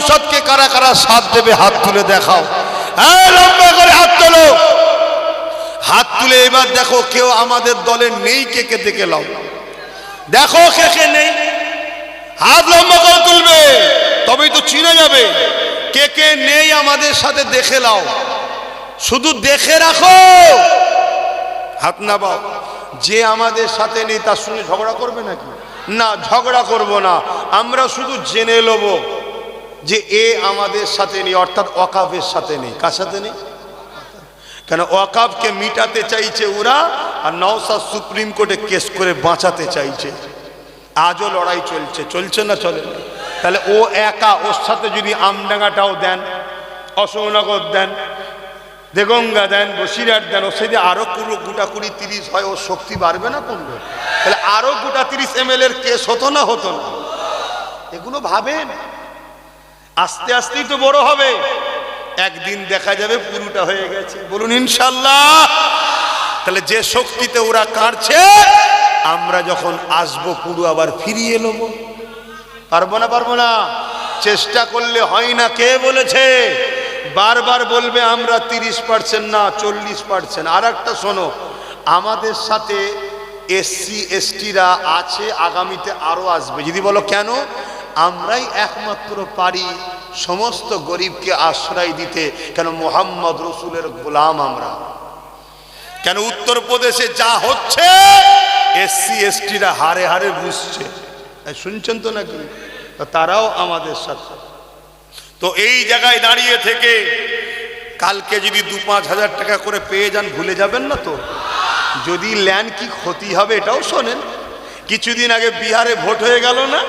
নৌসাদকে কারা কারা সাথ দেবে, হাত তুলে দেখাও। করে হাত তোলো। হাত তুলে এবার দেখো কেউ আমাদের দলে নেই, কে কে দেখে লাও দেখো কে কে নেই। হাত লম্বা করে তুলবে, তবেই তো চিনে যাবে। কে কে নেই আমাদের সাথে দেখে লাও শুধু দেখে রাখো। হাত না বাও যে আমাদের সাথে নেই, তার সঙ্গে ঝগড়া করবে নাকি? না, ঝগড়া করব না। আমরা শুধু জেনে নেব। যে এ আমাদের সাথে নেই, অর্থাৎ অকাফের সাথে নেই। কার সাথে নেই? কেন ওয়াকাবকে মিটাতে চাইছে ওরা আর নওসাদ সুপ্রিম কোর্টে কেস করে বাঁচাতে চাইছে। আজও লড়াই চলছে। চলছে না চলে? তাহলে ও একা ওর সাথে যদি আমডাঙ্গাটাও দেন, অশোকনগর দেন, দেগঙ্গা দেন, বসিরহাট দেন ও সেদিন আরও কুড়ো গোটা কুড়ি তিরিশ হয়, ওর শক্তি বাড়বে না কমবে? তাহলে আরও গোটা তিরিশ এম এর কেস হতো না হতো না? এগুলো ভাবেন? আস্তে আস্তেই তো বড় হবে। একদিন দেখা যাবে পুরোটা হয়ে গেছে। বলুন, ইনশাল্লাহ। তাহলে যে শক্তিতে ওরা কাঁদছে, আমরা যখন আসব, পুরো আবার ফিরিয়ে নেব। পারব না পারব না। চেষ্টা করলে হয় না, কে বলেছে? বারবার বলবে, আমরা তিরিশ পার্সেন্ট না, চল্লিশ পার্সেন্ট। আর একটা শোনো, আমাদের সাথে এসসি, এসটিরা আছে, আগামীতে আরও আসবে। যদি বলো কেন? আমরাই একমাত্র পারি সমস্ত গরিবকে আশ্রয় দিতে। কেন মোহাম্মদ রসুলের গোলাম আমরা। কেন উত্তরপ্রদেশে যা হচ্ছে, এসসি, এসটিরা হারে হারে বুঝছে। শুনছেন তো নাকি? তারাও আমাদের সাথে। তো এই জায়গায় দাঁড়িয়ে থেকে কালকে যদি দু পাঁচ হাজার টাকা করে পেয়ে যান, ভুলে যাবেন না তো? যদি ল্যান কি ক্ষতি হবে এটাও শোনেন। কিছুদিন আগে বিহারে ভোট হয়ে গেল না?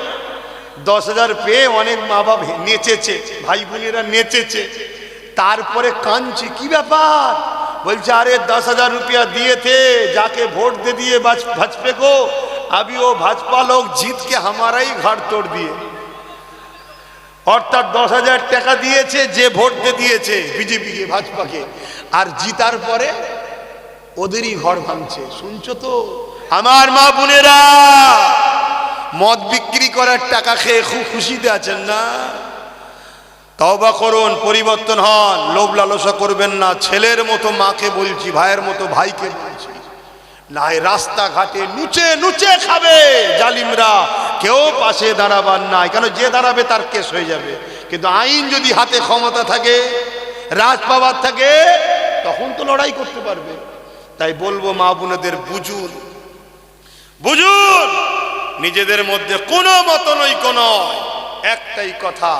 দশ হাজার পেয়ে অনেক মা বাপ নেচেছে ভাই বোনেরা নেচেছে তারপরে কাঁদছে কি ব্যাপার বলছে আরে दस हजार रुपया दिए थे जाके वोट दे दिए भाज- भाजपे को अभी वो भाजपा लोग जीत के हमारा ही घर तोड़ दिए অর্থাৎ দশ হাজার টাকা দিয়েছে যে ভোট দিয়ে দিয়েছে বিজেপিকে ভাজপাকে আর জিতার পরে ওদেরই ঘর ভাঙছে শুনছো তো আমার মা বোনেরা মদ বিক্রি করার টাকা খেয়ে খুব খুশিতে আছেন না? তওবা করুন, পরিবর্তন হন, লোভ লালসা করবেন না। ছেলের মতো মাকে বলছি, ভাইয়ের মতো ভাইকে বলছি, নাই, রাস্তাঘাটে নুচে নুচে খাবে জালিমরা। কেউ পাশে দাঁড়াবার নাই, কেন যে দাঁড়াবে তার কেস হয়ে যাবে। কিন্তু আইন যদি হাতে ক্ষমতা থাকে রাজ পাওয়ার থাকে, তখন তো লড়াই করতে পারবে। তাই বলব মা বোনেদের, বুঝুন বুঝুন। নিজেদের মধ্যে কোনো মতনৈক্য নয়। একটাই কথা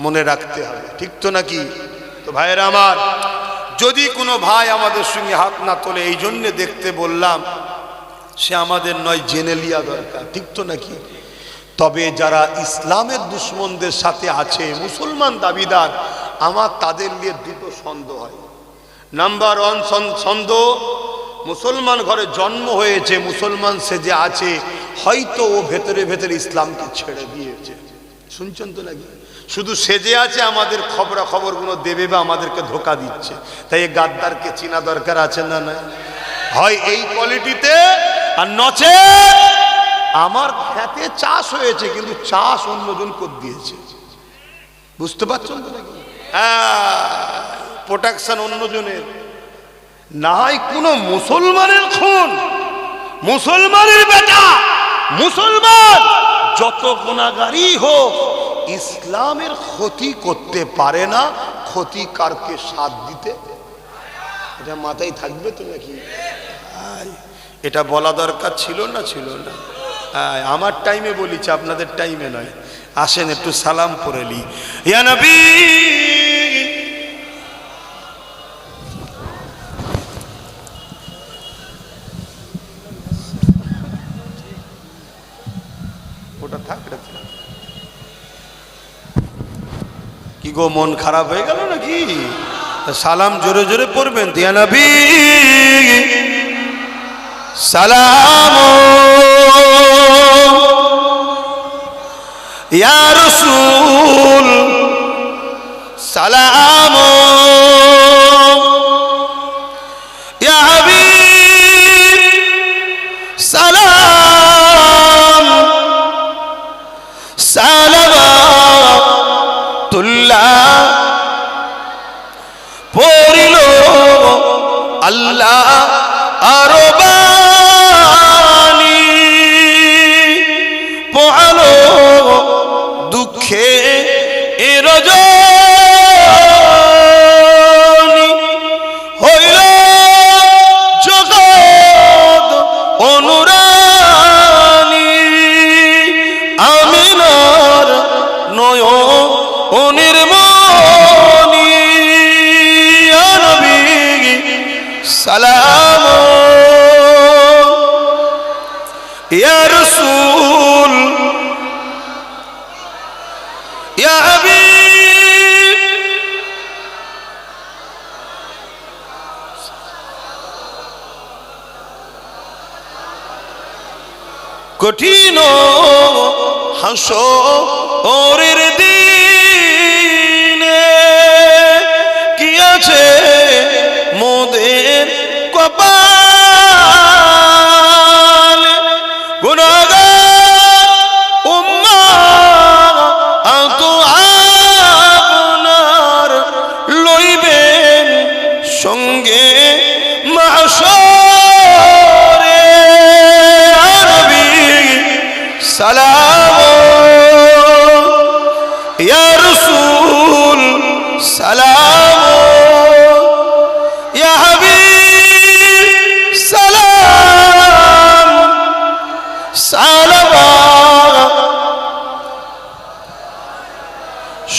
মনে রাখতে হবে। ঠিক তো নাকি? তো ভাইয়েরা আমার, যদি কোনো ভাই আমাদের সঙ্গে হাত না তোলে, এই জন্যে দেখতে বললাম, সে আমাদের নয়, জেনে লিয়া দরকার। ঠিক তো নাকি? তবে যারা ইসলামের দুশ্মনদের সাথে আছে, মুসলমান দাবিদার, আমার তাদের নিয়ে দুটো সন্দেহ হয়। নাম্বার ওয়ান সন্দেহ মুসলমান ঘরে জন্ম হয়েছে, মুসলমান সে যে আছে হয়তো ও ভেতরে ভেতরে ইসলামকে ছেড়ে দিয়েছে। শুনছেন তো নাকি? শুধু সেজে আছে আমাদের খবরা খবরগুলো দেবে বা আমাদেরকে ধোকা দিচ্ছে। তাই এই গাদ্দারকে চিনা দরকার আছে না না হয় এই কোয়ালিটিতে আর নচে আমার খেতে চাষ হয়েছে, কিন্তু চাষ অন্যজন কর দিয়েছে। বুঝতে পারছেন তো নাকি? প্রোটেকশন অন্যজনের। না হয় কোনো মুসলমানের খুন, মুসলমানের বেটা মুসলমান, যত গুণাগারই হোক, ইসলামের ক্ষতি করতে পারে না ক্ষতিকারকে সাথ দিতে? এটা মাথায় থাকবে তো নাকি? এটা বলা দরকার ছিল না ছিল না? আমার টাইমে বলিছি, আপনাদের টাইমে নয়। আসেন একটু সালাম পরে লি ইয়া থাক এটা কি গো, মন খারাপ হয়ে গেল নাকি? সালাম জোরে জোরে পড়বেন, দিয়া নবী। সালাম ইয়া রাসূল, সালাম আল্লাহ আরও সালাম। রসুল। কঠিন হাস ওরের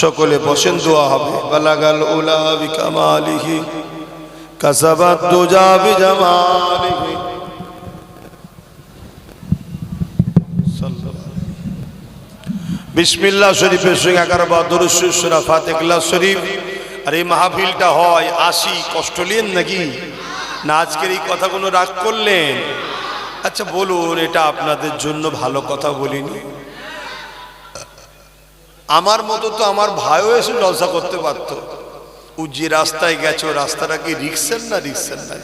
সকলে বসেন, দোয়া হবে। বালাগাল উলা বিকামালিহি কাসাবাত দুজা বিজামালিহি। বিসমিল্লাহ শরীফের সঙ্গে এগারো বা দরুসুরা ফাতেকল্লা শরীফ। আর এই মাহফিলটা হয় আসি কষ্ট নিলেন নাকি? না, আজকের এই কথাগুলো রাগ করলেন? আচ্ছা বলুন, এটা আপনাদের জন্য ভালো কথা বলিনি। আমার মতো তো আমার ভাইও এসে লজ্জা করতে পারতো। ও যে রাস্তায় গেছো রাস্তাটা কি রিক্সের না রিক্সের না?